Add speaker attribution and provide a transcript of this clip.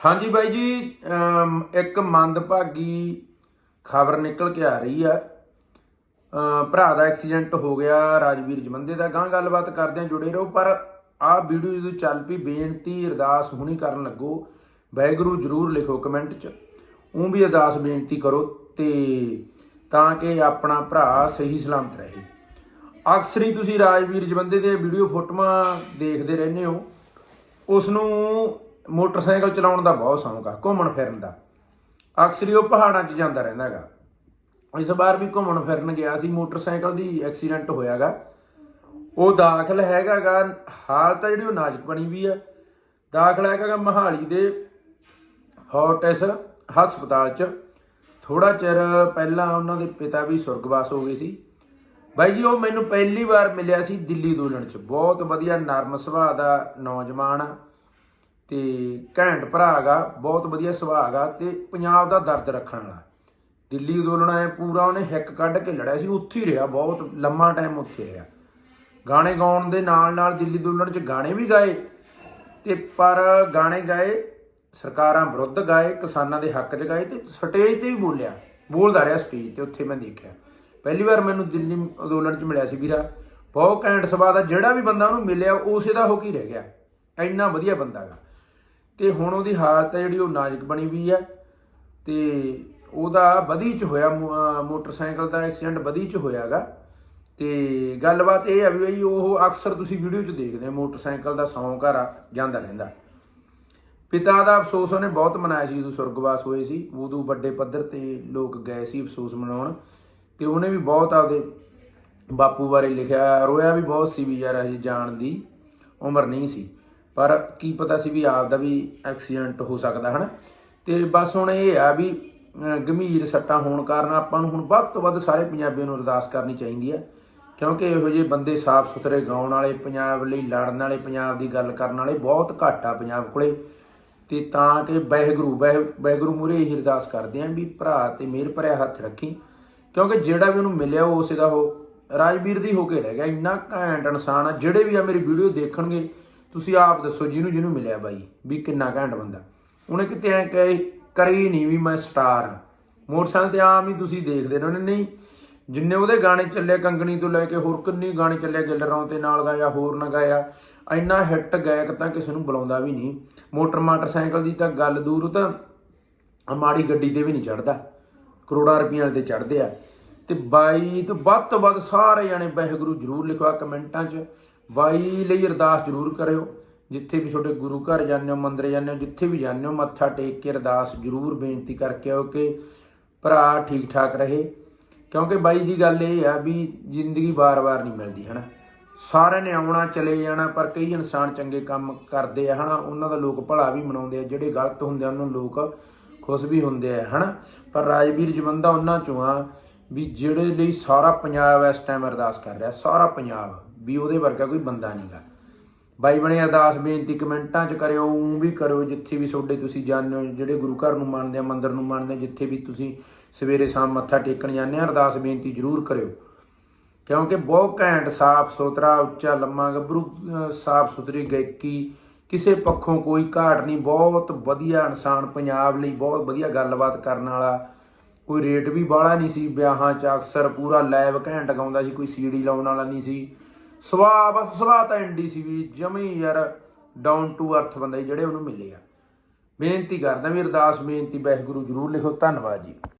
Speaker 1: ਹਾਂਜੀ ਬਾਈ ਜੀ ਇੱਕ ਮੰਦਭਾਗੀ ਖਬਰ ਨਿਕਲ ਕੇ ਆ ਰਹੀ ਆ। ਭਰਾ ਦਾ ਐਕਸੀਡੈਂਟ ਹੋ ਗਿਆ ਰਾਜਵੀਰ ਜਮੰਦੇ ਦਾ। ਗਾਂ ਗੱਲਬਾਤ ਕਰਦੇ ਆ, ਜੁੜੇ ਰਹੋ, ਪਰ ਆਹ ਵੀਡੀਓ ਜਦੋਂ ਚੱਲ ਪਈ, ਬੇਨਤੀ ਅਰਦਾਸ ਹੁਣੀ ਕਰਨ ਲੱਗੋ। ਵਾਹਿਗੁਰੂ ਜਰੂਰ ਲਿਖੋ ਕਮੈਂਟ 'ਚ। ਉਹ ਵੀ ਅਰਦਾਸ ਬੇਨਤੀ ਕਰੋ ਤੇ ਤਾਂ ਕਿ ਆਪਣਾ ਭਰਾ ਸਹੀ ਸਲਾਮਤ ਰਹੇ। ਅਕਸਰ ਹੀ ਤੁਸੀਂ ਰਾਜਵੀਰ ਜਵੰਦੇ ਦੇ ਵੀਡੀਓ ਫੋਟੋਆਂ ਦੇਖਦੇ ਰਹਿੰਦੇ ਹੋ। ਉਸ ਨੂੰ ਮੋਟਰਸਾਈਕਲ ਚਲਾਉਣ ਦਾ ਬਹੁਤ ਸ਼ੌਂਕ ਆ, ਘੁੰਮਣ ਫਿਰਨ ਦਾ। ਅਕਸਰ ਹੀ ਉਹ ਪਹਾੜਾਂ 'ਚ ਜਾਂਦਾ ਰਹਿੰਦਾ ਹੈਗਾ ਇਸ ਵਾਰ ਵੀ ਘੁੰਮਣ ਫਿਰਨ ਗਿਆ ਸੀ, ਮੋਟਰਸਾਈਕਲ ਦੀ ਐਕਸੀਡੈਂਟ ਹੋਇਆਗਾ ਉਹ ਦਾਖਲ ਹੈਗਾਗਾ ਹਾਲਤ ਆ ਜਿਹੜੀ ਉਹ ਨਾਜ਼ੁਕ ਬਣੀ ਵੀ ਆ। ਦਾਖਲ ਹੈਗਾਗਾ ਮਹਾਲੀ ਦੇ ਹੌਟੈਸ ਹਸਪਤਾਲ 'ਚ। ਥੋੜਾ ਚਿਰ ਪਹਿਲਾਂ ਉਹਨਾਂ ਦੇ ਪਿਤਾ ਵੀ ਸੁਰਗਵਾਸ ਹੋ ਗਏ ਸੀ। ਬਾਈ ਜੀ, ਉਹ ਮੈਨੂੰ ਪਹਿਲੀ ਵਾਰ ਮਿਲਿਆ ਸੀ ਦਿੱਲੀ ਦੋਲਣ 'ਚ। ਬਹੁਤ ਵਧੀਆ, ਨਰਮ ਸੁਭਾਅ ਦਾ ਨੌਜਵਾਨ ਆ। ਤੇ ਘੈਂਟ ਭਰਾ ਹੈਗਾ, ਬਹੁਤ ਵਧੀਆ ਸੁਭਾਅ ਹੈਗਾ ਤੇ ਪੰਜਾਬ ਦਾ ਦਰਦ ਰੱਖਣ ਵਾਲਾ। ਦਿੱਲੀ ਅੰਦੋਲਨ ਐ ਪੂਰਾ ਉਹਨੇ ਹਿੱਕ ਕੱਢ ਕੇ ਲੜਿਆ ਸੀ, ਉੱਥੇ ਹੀ ਰਿਹਾ, ਬਹੁਤ ਲੰਮਾ ਟਾਈਮ ਉੱਥੇ ਰਿਹਾ। ਗਾਣੇ ਗਾਉਣ ਦੇ ਨਾਲ ਨਾਲ ਦਿੱਲੀ ਅੰਦੋਲਨ 'ਚ ਗਾਣੇ ਵੀ ਗਾਏ, ਤੇ ਪਰ ਗਾਣੇ ਗਾਏ, ਸਰਕਾਰਾਂ ਵਿਰੁੱਧ ਗਾਏ, ਕਿਸਾਨਾਂ ਦੇ ਹੱਕ 'ਚ ਗਾਏ ਤੇ ਸਟੇਜ ਤੇ ਵੀ ਬੋਲਿਆ, ਬੋਲਦਾ ਰਿਹਾ ਸਟੇਜ ਤੇ, ਉੱਥੇ ਮੈਂ ਦੇਖਿਆ। ਪਹਿਲੀ ਵਾਰ ਮੈਨੂੰ ਦਿੱਲੀ ਅੰਦੋਲਨ 'ਚ ਮਿਲਿਆ ਸੀ ਵੀਰਾ, ਬਹੁਤ ਘੈਂਟ ਸੁਭਾਅ ਦਾ ਜਿਹੜਾ ਵੀ ਬੰਦਾ ਉਹਨੂੰ ਮਿਲਿਆ ਉਸੇ ਦਾ ਹੋ ਕੇ ਰਹਿ ਗਿਆ। ਇੰਨਾ ਵਧੀਆ ਬੰਦਾ ਹੈਗਾ। ਤੇ ਹੁਣ ਉਹਦੀ ਹਾਲਤ ਹੈ ਜਿਹੜੀ ਉਹ ਨਾਜ਼ੁਕ ਬਣੀ ਹੋਈ ਹੈ ਤੇ ਉਹਦਾ ਬਦੀ ਚ ਹੋਇਆ ਮੋ- ਮੋਟਰਸਾਈਕਲ ਦਾ ਐਕਸੀਡੈਂਟ ਬਦੀ ਚ ਹੋਇਆਗਾ ਤੇ ਗੱਲਬਾਤ ਇਹ ਆ ਵੀ ਬਈ ਉਹ ਅਕਸਰ ਤੁਸੀਂ ਵੀਡੀਓ 'ਚ ਦੇਖਦੇ ਹੋ, ਮੋਟਰਸਾਈਕਲ ਦਾ ਸੌਂਕ ਆ, ਜਾਂਦਾ ਰਹਿੰਦਾ। ਪਿਤਾ ਦਾ ਅਫਸੋਸ ਉਹਨੇ ਬਹੁਤ ਮਨਾਇਆ ਸੀ, ਜਦੋਂ ਸੁਰਗਵਾਸ ਹੋਏ ਸੀ, ਉਦੋਂ ਵੱਡੇ ਪੱਧਰ ਤੇ ਲੋਕ ਗਏ ਸੀ ਅਫਸੋਸ ਮਨਾਉਣ ਤੇ ਉਹਨੇ ਵੀ ਬਹੁਤ ਆਪਦੇ ਬਾਪੂ ਬਾਰੇ ਲਿਖਿਆ, ਰੋਇਆ ਵੀ ਬਹੁਤ ਸੀ ਵੀ ਯਾਰ ਅਜੇ ਜਾਣ ਦੀ ਉਮਰ ਨਹੀਂ ਸੀ। ਪਰ ਕੀ ਪਤਾ ਸੀ ਵੀ ਆਪ ਦਾ ਵੀ ਐਕਸੀਡੈਂਟ ਹੋ ਸਕਦਾ, ਹਨ? ਤੇ ਬਸ ਹੁਣ ਇਹ ਆ ਵੀ ਗੰਭੀਰ ਸੱਟਾਂ ਹੋਣ ਕਾਰਨ ਆਪਾਂ ਨੂੰ ਹੁਣ ਵੱਧ ਤੋਂ ਵੱਧ ਸਾਰੇ ਪੰਜਾਬੀਆਂ ਨੂੰ ਅਰਦਾਸ ਕਰਨੀ ਚਾਹੀਦੀ ਹੈ ਕਿਉਂਕਿ ਇਹੋ ਜਿਹੇ ਬੰਦੇ ਸਾਫ਼ ਸੁਥਰੇ ਗਾਉਣ ਵਾਲੇ, ਪੰਜਾਬ ਲਈ ਲੜਨ ਵਾਲੇ, ਪੰਜਾਬ ਦੀ ਗੱਲ ਕਰਨ ਵਾਲੇ ਬਹੁਤ ਘੱਟ ਆ ਪੰਜਾਬ ਕੋਲੇ। ਤੇ ਤਾਂ ਕਿ ਵਾਹਿਗੁਰੂ, ਵਾਹਿ- ਵਾਹਿਗੁਰੂ ਮੂਰੇ ਇਹ ਅਰਦਾਸ ਕਰਦੇ ਆਂ ਵੀ ਭਰਾ ਤੇ ਮਿਹਰ ਭਰਿਆ ਹੱਥ ਰੱਖੀ। ਕਿਉਂਕਿ ਜਿਹੜਾ ਵੀ ਉਹਨੂੰ ਮਿਲਿਆ ਉਹ ਉਸੇ ਦਾ ਉਹ ਰਾਜਵੀਰ ਦੀ ਹੋ ਕੇ ਰਹਿ ਗਿਆ। ਇੰਨਾ ਘੈਂਟ ਇਨਸਾਨ ਆ, ਜਿਹੜੇ ਵੀ ਆ ਮੇਰੀ ਵੀਡੀਓ ਦੇਖਣਗੇ ਤੁਸੀਂ ਆਪ ਦੱਸੋ ਜਿਹਨੂੰ ਜਿਹਨੂੰ ਮਿਲਿਆ ਬਾਈ, ਵੀ ਕਿੰਨਾ ਘੈਂਟ ਬੰਦਾ। ਉਹਨੇ ਕਿਤੇ ਐ ਕਹੇ ਕਰੀ ਨਹੀਂ ਵੀ ਮੈਂ ਸਟਾਰ ਆ ਮੋਟਰਸਾਈਕਲ ਤੇ ਆਮ ਹੀ ਤੁਸੀਂ ਦੇਖਦੇ ਨੇ ਉਹਨੇ ਨਹੀਂ, ਜਿੰਨੇ ਉਹਦੇ ਗਾਣੇ ਚੱਲੇ, ਕੰਗਣੀ ਤੋਂ ਲੈ ਕੇ ਹੋਰ ਕਿੰਨੇ ਗਾਣੇ ਚੱਲੇ ਗਿੱਲਰੋਂ ਤੇ ਨਾਲ ਗਾਇਆ, ਹੋਰ ਨਾ ਗਾਇਆ, ਇੰਨਾ ਹਿੱਟ ਗਾਇਕ ਤਾਂ ਕਿਸੇ ਨੂੰ ਬੁਲਾਉਂਦਾ ਵੀ ਨਹੀਂ। ਮੋਟਰ ਮੋਟਰਸਾਈਕਲ ਦੀ ਤਾਂ ਗੱਲ ਦੂਰ ਤਾਂ ਮਾੜੀ ਗੱਡੀ ਤੇ ਵੀ ਨਹੀਂ ਚੜਦਾ ਕਰੋੜਾਂ ਰੁਪਈਆਂ ਤੇ ਚੜਦੇ ਆ। ਤੇ ਬਾਈ, ਤੋਂ ਵੱਧ ਤੋਂ ਵੱਧ ਸਾਰੇ ਜਾਣੇ ਵਾਹਿਗੁਰੂ ਜਰੂਰ ਲਿਖਵਾ ਕਮੈਂਟਾਂ 'ਚ। ਬਾਈ ਲਈ ਅਰਦਾਸ ਜਰੂਰ ਕਰਿਓ। ਜਿੱਥੇ ਵੀ ਤੁਹਾਡੇ ਗੁਰੂ ਘਰ ਜਾਂਦੇ ਹੋ, ਮੰਦਰ ਜਾਂਦੇ ਹੋ, ਜਿੱਥੇ ਵੀ ਜਾਂਦੇ ਹੋ, ਮੱਥਾ ਟੇਕ ਕੇ ਅਰਦਾਸ ਜਰੂਰ ਬੇਨਤੀ ਕਰਕੇ ਆਓ ਕਿ ਭਰਾ ਠੀਕ ਠਾਕ ਰਹੇ। ਕਿਉਂਕਿ ਬਾਈ ਦੀ ਗੱਲ ਇਹ ਆ ਵੀ ਜ਼ਿੰਦਗੀ ਵਾਰ-ਵਾਰ ਨਹੀਂ ਮਿਲਦੀ, ਹਨਾ। ਸਾਰਿਆਂ ਨੇ ਆਉਣਾ, ਚਲੇ ਜਾਣਾ, ਪਰ ਕਈ ਇਨਸਾਨ ਚੰਗੇ ਕੰਮ ਕਰਦੇ ਆ, ਹਨਾ। ਉਹਨਾਂ ਦਾ ਲੋਕ ਭਲਾ ਵੀ ਮਨਾਉਂਦੇ ਆ, ਜਿਹੜੇ ਗਲਤ ਹੁੰਦੇ ਆ, ਉਹਨਾਂ ਨੂੰ ਲੋਕ ਖੁਸ਼ ਵੀ ਹੁੰਦੇ ਆ, ਹਨਾ। ਪਰ ਰਾਜਵੀਰ ਜਵੰਦਾ ਉਹਨਾਂ ਚੋਂ ਆ ਵੀ ਜਿਹੜੇ ਲਈ ਸਾਰਾ ਪੰਜਾਬ ਇਸ ਟਾਈਮ ਅਰਦਾਸ ਕਰ ਰਿਹਾ, ਸਾਰਾ ਪੰਜਾਬ। ਵੀ ਉਹਦੇ ਵਰਗਾ ਕੋਈ ਬੰਦਾ ਨਹੀਂਗਾ। ਬਾਈ ਬਣੇ ਅਰਦਾਸ ਬੇਨਤੀ ਕਮੈਂਟਾਂ 'ਚ ਕਰਿਓ ਉਹ ਵੀ ਕਰਿਓ, ਜਿੱਥੇ ਵੀ ਤੁਹਾਡੇ ਤੁਸੀਂ ਜਾਂਦੇ ਹੋ, ਜਿਹੜੇ ਗੁਰੂ ਘਰ ਨੂੰ ਮੰਨਦੇ ਆ, ਮੰਦਿਰ ਨੂੰ ਮੰਨਦੇ ਆ, ਜਿੱਥੇ ਵੀ ਤੁਸੀਂ ਸਵੇਰੇ ਸ਼ਾਮ ਮੱਥਾ ਟੇਕਣ ਜਾਂਦੇ ਆ, ਅਰਦਾਸ ਬੇਨਤੀ ਜ਼ਰੂਰ ਕਰਿਓ। ਕਿਉਂਕਿ ਬਹੁਤ ਘੈਂਟ, ਸਾਫ਼ ਸੁਥਰਾ, ਉੱਚਾ, ਲੰਮਾ, ਗੱਭਰੂ ਸਾਫ਼ ਸੁਥਰੀ ਗਾਇਕੀ, ਕਿਸੇ ਪੱਖੋਂ ਕੋਈ ਘਾਟ ਨਹੀਂ, ਬਹੁਤ ਵਧੀਆ ਇਨਸਾਨ ਪੰਜਾਬ ਲਈ ਬਹੁਤ ਵਧੀਆ ਗੱਲਬਾਤ ਕਰਨ ਵਾਲਾ। ਕੋਈ ਰੇਟ ਵੀ ਬਾਹਲਾ ਨਹੀਂ ਸੀ, ਵਿਆਹਾਂ 'ਚ ਅਕਸਰ ਪੂਰਾ ਲਾਈਵ ਘੈਂਟ ਗਾਉਂਦਾ ਸੀ, ਕੋਈ ਸੀਡੀ ਲਾਉਣ ਵਾਲਾ ਨਹੀਂ ਸੀ। ਸੁਭਾਅ ਬਸ ਸੁਭਾਅ ਤਾਂ ਐਂਡੀ ਸੀ ਵੀ ਜਮੀ ਯਾਰ ਡਾਊਨ ਟੂ ਅਰਥ ਬੰਦਾ ਸੀ ਜਿਹੜੇ ਉਹਨੂੰ ਮਿਲੇ ਆ। ਬੇਨਤੀ ਕਰਦਾ ਵੀ ਅਰਦਾਸ, ਬੇਨਤੀ, ਵਾਹਿਗੁਰੂ ਜਰੂਰ ਲਿਖੋ, ਧੰਨਵਾਦ ਜੀ।